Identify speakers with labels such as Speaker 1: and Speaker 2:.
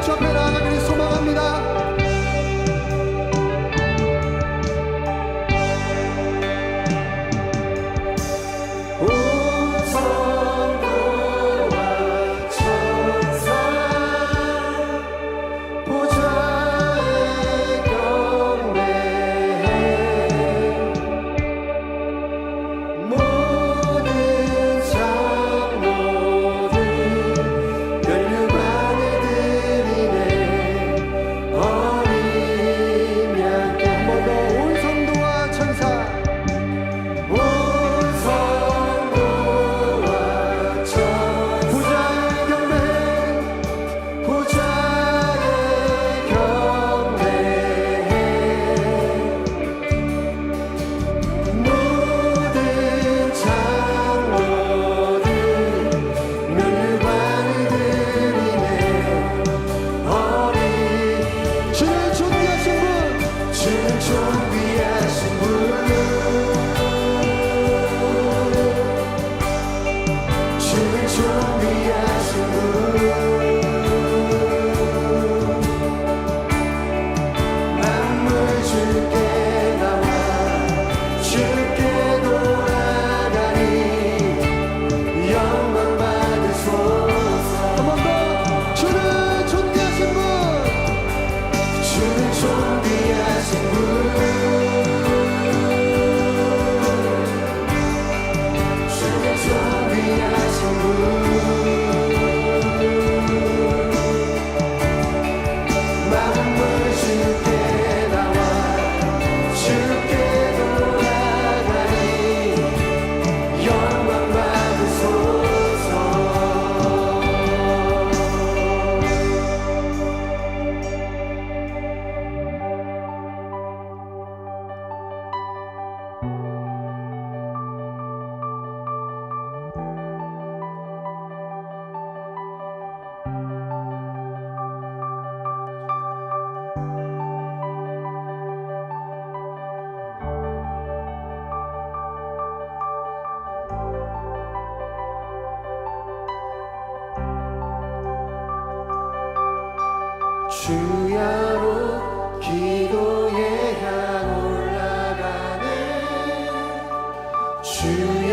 Speaker 1: 주앞에 나아가기를 소망합니다. 주야로 기도해야 올라가네. 주야